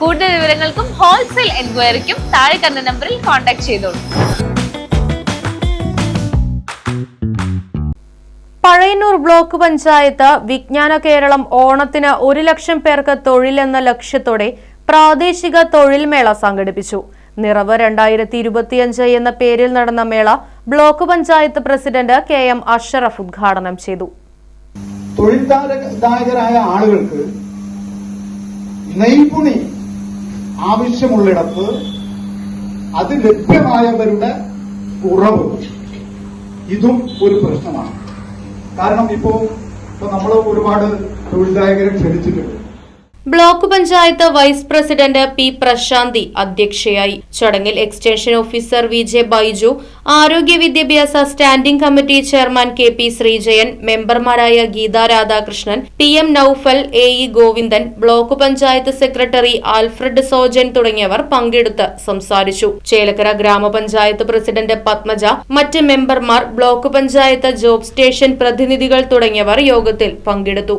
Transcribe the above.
കൂടുതൽ വിവരങ്ങൾക്കും ഹോൾസെയിൽ എൻക്വയറിക്കും താഴെ കണ്ട നമ്പറിൽ കോൺടാക്ട് ചെയ്തോളൂ പഴയന്നൂർ ബ്ലോക്ക് പഞ്ചായത്ത് വിജ്ഞാന കേരളം ഓണത്തിന് ഒരു ലക്ഷം പേർക്ക് തൊഴിലെന്ന ലക്ഷ്യത്തോടെ പ്രാദേശിക തൊഴിൽ മേള സംഘടിപ്പിച്ചു. നിറവ് രണ്ടായിരത്തി ഇരുപത്തിയഞ്ച് എന്ന പേരിൽ നടന്ന മേള block panchayat president K M Ashraf ഉദ്ഘാടനം ചെയ്തു. തൊഴിൽ ആളുകൾക്ക് നൈപുണി ആവശ്യമുള്ളിടത്ത് അത് ലഭ്യമായവരുടെ കുറവ്. ഇതും ഒരു പ്രശ്നമാണ്. കാരണം ഇപ്പോ ഇപ്പൊ നമ്മൾ ഒരുപാട് തൊഴിൽദായകരെ ക്ഷണിച്ചിട്ടുണ്ട്. Block panchayat vice president P Prasanthi അധ്യക്ഷയായി. ചടങ്ങിൽ extension officer V J Baiju ആരോഗ്യ വിദ്യാഭ്യാസ standing committee chairman K P Sreejayan മെമ്പർമാരായ Geetha Radhakrishnan P M Noufal A E Govindan block panchayat secretary Alfred Sojan തുടങ്ങിയവർ പങ്കെടുത്ത് സംസാരിച്ചു. ചേലക്കര ഗ്രാമപഞ്ചായത്ത് പ്രസിഡന്റ് പത്മജ മറ്റ് മെമ്പർമാർ ബ്ലോക്ക് പഞ്ചായത്ത് ജോബ് സ്റ്റേഷൻ പ്രതിനിധികൾ തുടങ്ങിയവർ യോഗത്തിൽ പങ്കെടുത്തു.